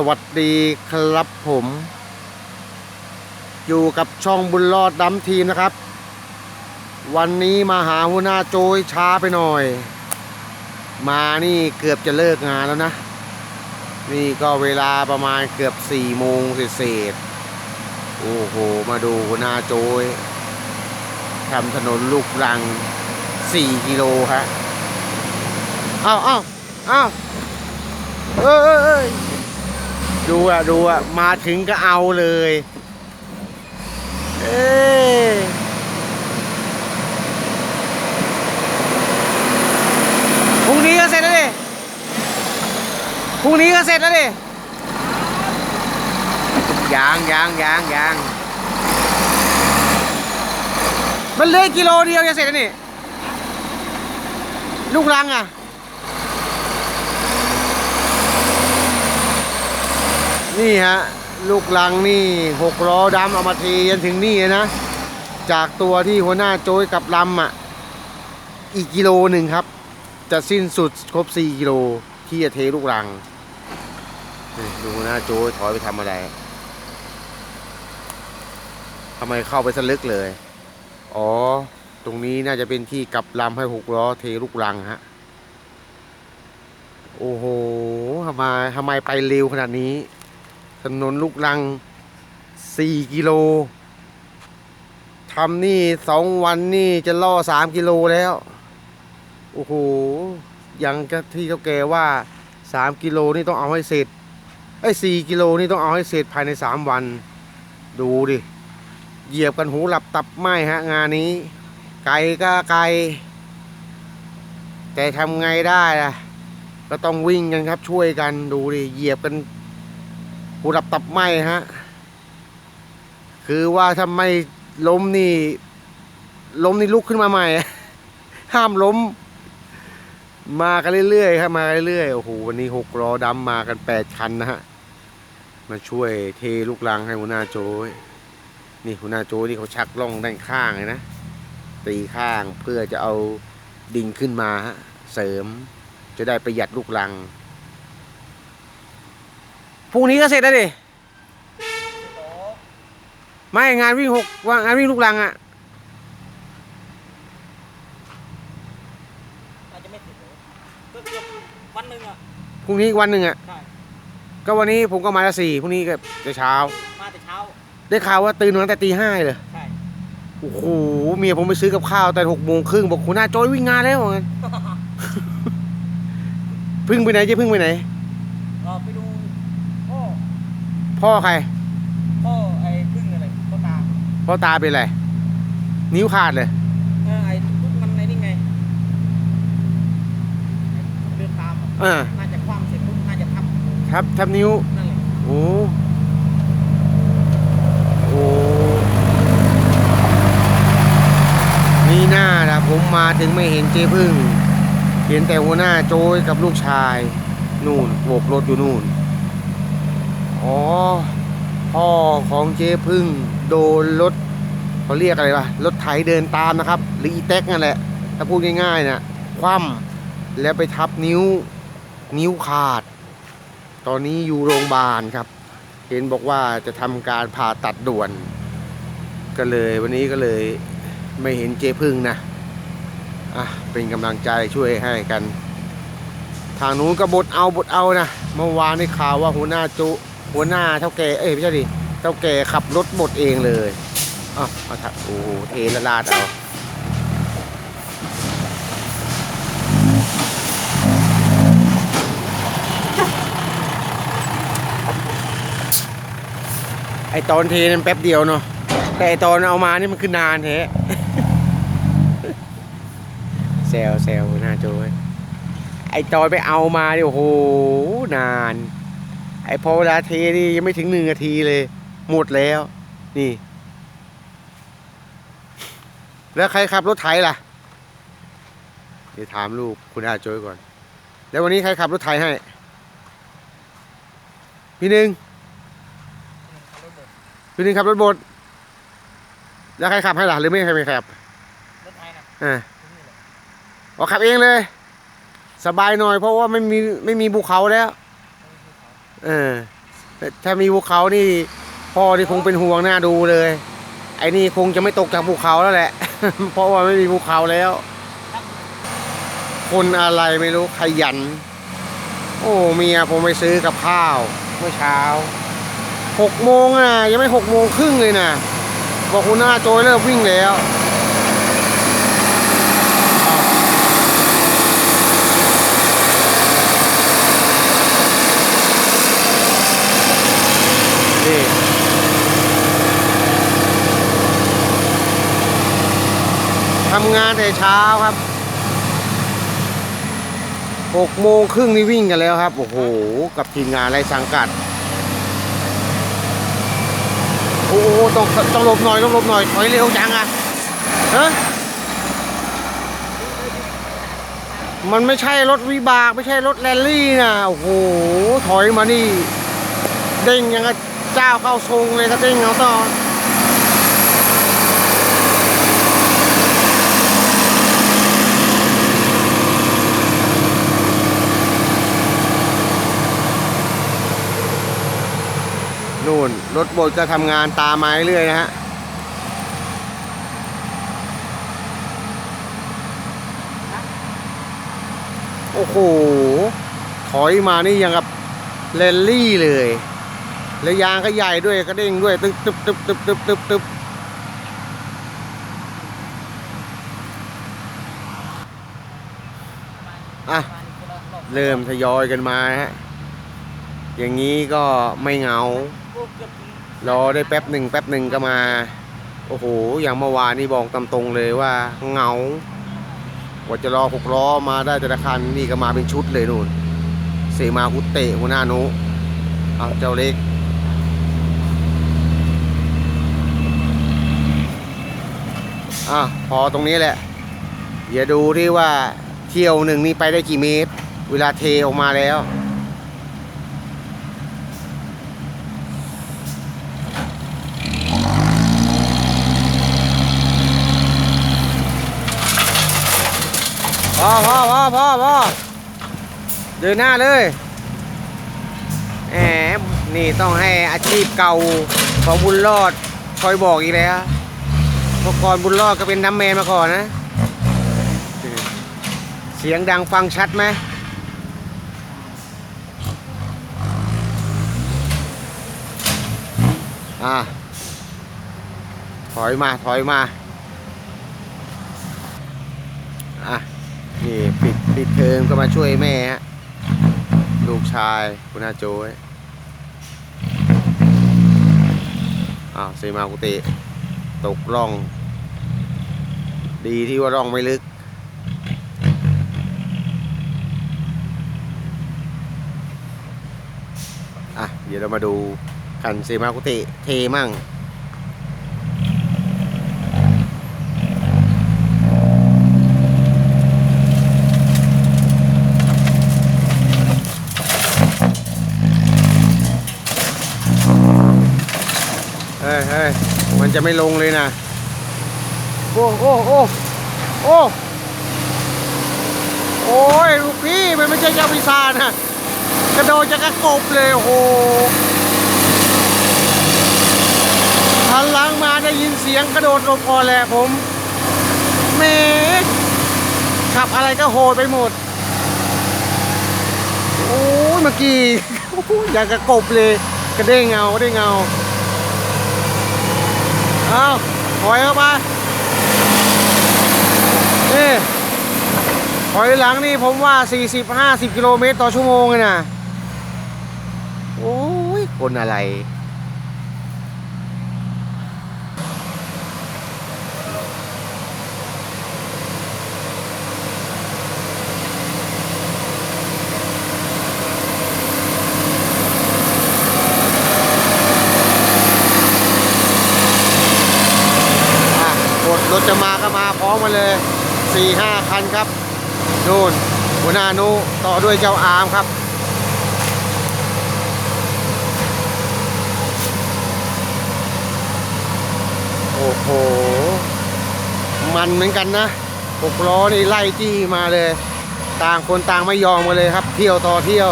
สวัสดีครับผม อยู่กับช่องบุญรอดดำทีมนะครับ วันนี้มาหาหัวหน้าโจยช้าไปหน่อย มานี่เกือบจะเลิกงานแล้วนะ นี่ก็เวลาประมาณเกือบสี่โมงเศษโอ้โห มาดูหัวหน้าโจยทำถนนลูกรังสี่กิโลฮะอ้าวอ้าวอ้าวเอ้ยเอ้ยเอ้ย ดูอะดูอะมาถึงก็เอาเลย เอ้ยพรุ่งนี้ก็เสร็จแล้วดิ พรุ่งนี้ก็เสร็จแล้วดิ ยางยางยางยาง มันเลืออกกิโลเดียวจะเสร็จแล้วนี่ ลูกรังอะ นี่ฮะลูกลังนี่หกล้อดำเอามาเทยันถึงนี่นะ จากตัวที่หัวหน้าโจยกับลำอะ อีกกิโลหนึ่งครับ จะสิ้นสุดครบสี่กิโลที่จะเทลูกรังดูหน้าโจยถอยไปทำอะไรทำไมเข้าไปสลึกเลย อ๋อ ตรงนี้น่าจะเป็นที่กลับลำให้หกล้อเทลูกรังฮะ โอ้โหทำไมทำไมไปเร็วขนาดนี้ ถนนลูกรังสี่กิโลทำนี่สองวันนี่จะล่อสามกิโลแล้ว โอ้โห ยังก็ที่เขาแกว่าสามกิโลนี่ต้องเอาให้เสร็จไอ้สี่กิโลนี่ต้องเอาให้เสร็จภายในสามวัน ดูดิ เหยียบกันหูหลับตับไหมฮะ งานนี้ ไกลก็ไกล แต่ทำไงได้ล่ะ ก็ต้องวิ่งกันครับช่วยกันดูดิ เหยียบกัน หูดับตับไหมฮะ คือว่าถ้าไม่ล้มนี่ ล้มนี่ลุกขึ้นมาใหม่ ห้ามล้ม มากันเรื่อยๆครับมาเรื่อยๆโอ้โหวันนี้หกล้อดำมากันแปดคันนะฮะมาช่วยเทลูกลังให้หัวหน้าโจยนี่หัวหน้าโจยนี่เขาชักล่องด้านข้างเลยนะตีข้างเพื่อจะเอาดิ่งขึ้นมาฮะเสริมจะได้ประหยัดลูกลัง พรุ่งนี้ก็เสร็จแล้วดิไม่งานวิ่งหกว่างานวิ่งลูกลังอะอาจจะไม่ถึงก็เกือบวันหนึ่งอะพรุ่งนี้อีกวันหนึ่งอะใช่ก็วันนี้ผมก็มาละสี่พรุ่งนี้ก็จะเช้า มาแต่เช้าได้ข่าวว่าตื่นมาตั้งแต่ตีห้าเลยใช่โอ้โหเมียผมไปซื้อกับข้าวแต่หกโมงครึ่งบอกคุณหน้าโจอยวิ่งงานแล้วว่างั้นพึ่งไปไหนเจ๊พึ่งไปไหนก็ไปดูพ่อ พ่อใคร พ่อไอ้พึ่งอะไรพ่อตาพ่อตาเป็นอะไร นิ้วขาดเลย เออไอ้พึ่งมันไอ้นี่ไงไอ้เดินตามอะเออ น่าจะคว่ำเสร็จปุ๊บน่าจะทับครับทับนิ้ว นั่นแหละโอ้โอ้นี่หน้านะผมมาถึงไม่เห็นเจ๊พึ่ง เห็นแต่หัวหน้าโจยกับลูกชาย นู่นโบกรถอยู่นู่น อ๋อ พ่อของเจ๊พึ่งโดนรถเขาเรียกอะไรวะรถไถเดินตามนะครับ หรืออีแท็กนั่นแหละ ถ้าพูดง่ายๆนะคว่ำแล้วไปทับนิ้วนิ้วขาด ตอนนี้อยู่โรงพยาบาลครับ เห็นบอกว่าจะทำการผ่าตัดด่วน ก็เลยวันนี้ก็เลยไม่เห็นเจพึ่งนะอะเป็นกำลังใจช่วยให้กัน ทางนู้นก็บดเอาบดเอานะเมื่อวานได้ข่าวว่าหัวหน้าจุ หัวหน้าเท่าแก่เอ้ยไม่ใช่ดิเท่าแก่ขับรถบดเองเลยอ้าวมาทักโอ้โหเทละลาดเอาไอตอนเทนั้นแป๊บเดียวเนาะแต่ไอตอนเอามานี่มันคือนานแท้แซวแซวหน้าโจยไอตอนไปเอามาเนี่ยโอ้โหนาน ไอพอเวลาเทนี่ยังไม่ถึงหนึ่งนาทีเลย หมดแล้ว นี่ แล้วใครขับรถไถล่ะเดี๋ยวถามลูกคุณอาโจยก่อน แล้ววันนี้ใครขับรถไถให้ พี่หนึ่งพี่หนึ่งขับรถบดแล้วใครขับให้ล่ะหรือไม่ใครไม่ขับรถไทยนะอ่าที่นี่แหละออกขับเองเลย สบายหน่อยเพราะว่าไม่มีไม่มีภูเขาแล้วไม่มีภู เออถ้ามีภูเขานี่พ่อที่คงเป็นห่วงหน้าดูเลย ไอ้นี่คงจะไม่ตกจากภูเขาแล้วแหละ เพราะว่าไม่มีภูเขาแล้ว คนอะไรไม่รู้ขยัน โอ้เมียผมไปซื้อกับข้าว เมื่อเช้าหกโมงอะยังไม่หกโมงครึ่งเลยนะบอกคุณหน้าโจยเริ่มวิ่งแล้ว นี่ทำงานแต่เช้าครับหกโมงครึ่งนี่วิ่งกันแล้วครับ โอ้โห กับทีมงานไรสังกัด โอ้โหต้องต้องหลบหน่อยต้องหลบหน่อยถอยเร็วจังอะฮะมันไม่ใช่รถวิบาก ไม่ใช่รถแรลลี่นะโอ้โห ถอยมานี่ เด้งยังกับ เจ้าเข้าทรงเลยถ้าเด้งเอาต่อนู่นรถบดก็ทำงานตามมาเรื่อยนะฮะโอ้โห ถอยมานี่ยังกับเรลลี่เลย แล้วยางก็ใหญ่ด้วยก็เด้งด้วย ตึ๊บตึ๊บตึ๊บตึ๊บตึ๊บตึ๊บตึ๊บอะ เริ่มทยอยกันมาฮะ อย่างนี้ก็ไม่เหงา รอได้แป๊บหนึ่งแป๊บหนึ่งก็มา โอ้โห อย่างเมื่อวานนี่บอกตามตรงเลยว่าเหงา กว่าจะรอหกล้อมาได้แต่ละคันนี่ก็มาเป็นชุดเลยนู่น เสมาคุเตะหัวหน้านุเอาเจ้าเล็ก อะพอตรงนี้แหละอย่าดูที่ว่าเที่ยวหนึ่งนี่ไปได้กี่เมตร เวลาเทออกมาแล้วพอพอพอพอพอเดินหน้าเลยแหมนี่ต้องให้อาชีพเก่าของบุญรอดคอยบอกอีกแล้ว เมื่อก่อนบุญรอดก็เป็นน้ำแมนมาก่อนนะ เสียงดังฟังชัดไหมอะถอยมาถอยมาอะนี่ปิดปิดเทอมก็มาช่วยแม่ฮะลูกชายคุณอาโจยอ้าวเซมากุติ ตกร่อง ดีที่ว่าร่องไม่ลึก อะ เดี๋ยวเรามาดูคันเซมากุติเทมั่งเฮ้ยเฮ้ยมันจะไม่ลงเลยนะ โอ้โอ้โอ้ โอ้โอ้ยลูกพี่มันไม่ใช่ยาวิซานะกระโดดจะกระกบเลยโอ้โหหันหลังมาได้ยินเสียงกระโดดลบก่อแหละผมเมขับอะไรก็โหดไปหมด โอ้ยเมื่อกี้อยากกระกบเลยกระเด้งเงากระเด้งเงา เอาถอยเข้ามา นี่ถอยหลังนี่ผมว่า 40-50 กิโลเมตรต่อชั่วโมงเลยนะโอ้ยคนอะไรอะรถจะมาก็มาพร้อมมาเลย สี่ห้าคันครับนู่นหัวหน้านุต่อด้วยเจ้าอาร์มครับโอ้โห มันเหมือนกันนะหกล้อนี่ไล่จี้มาเลย ต่างคนต่างไม่ยอมกันเลยครับ เที่ยวต่อเที่ยว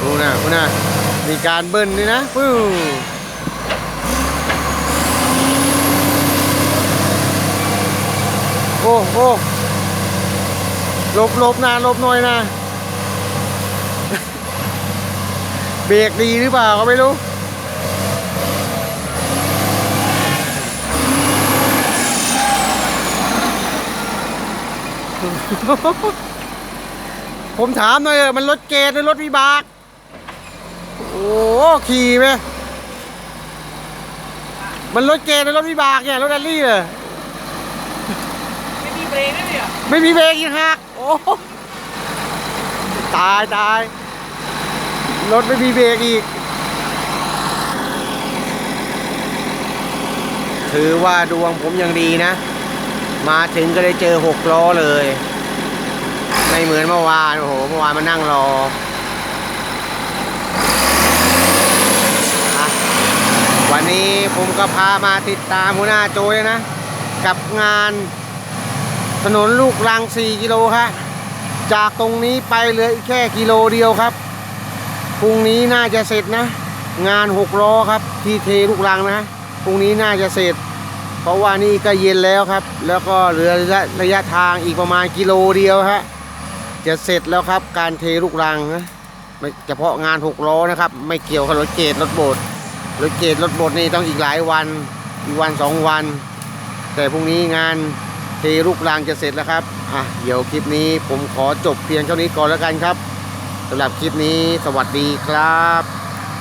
ดูนะดูนะมีการเบิ้ลด้วยนะปื้ โอ้โอ้หลบหลบนะหลบหน่อยนะ เบรกดีหรือเปล่าก็ไม่รู้ผมถามหน่อยเถอมันรถเกตหรือรถวิบาก โอ้ขี่ไหมมันรถเกตหรือรถวิบากเนี่ยรถแรลลี่เลย เบรกนะเนี่ยไม่มีเบรกอีกหักโอ้ตายตายรถไม่มีเบรกอีก ถือว่าดวงผมยังดีนะ มาถึงก็ได้เจอหกล้อเลย ไม่เหมือนเมื่อวาน โอ้โห เมื่อวานมานั่งรออะวันนี้ผมก็พามาติดตามหัวหน้าโจยนะ กับงาน ถนนลูกรัง 4 กิโลครับจากตรงนี้ไปเหลืออีกแค่กิโลเดียวครับพรุ่งนี้น่าจะเสร็จนะ งาน6ล้อครับ ที่เทลูกรังนะพรุ่งนี้น่าจะเสร็จ เพราะว่านี่ก็เย็นแล้วครับ แล้วก็เหลือระยะระยะทางอีกประมาณกิโลเดียวฮะจะเสร็จแล้วครับ การเทลูกรังนะไม่เฉพาะงาน6ล้อนะครับ ไม่เกี่ยวกับรถเกตรถโบดรถเกตรถโบดนี่ต้องอีกหลายวันอีกวันสองวัน แต่พรุ่งนี้งาน ทลูกรางจะเสร็จแล้วครับอะเดี๋ยวคลิปนี้ผมขอจบเพียงเท่านี้ก่อนแล้วกันครับสำหรับคลิปนี้สวัสดีครับ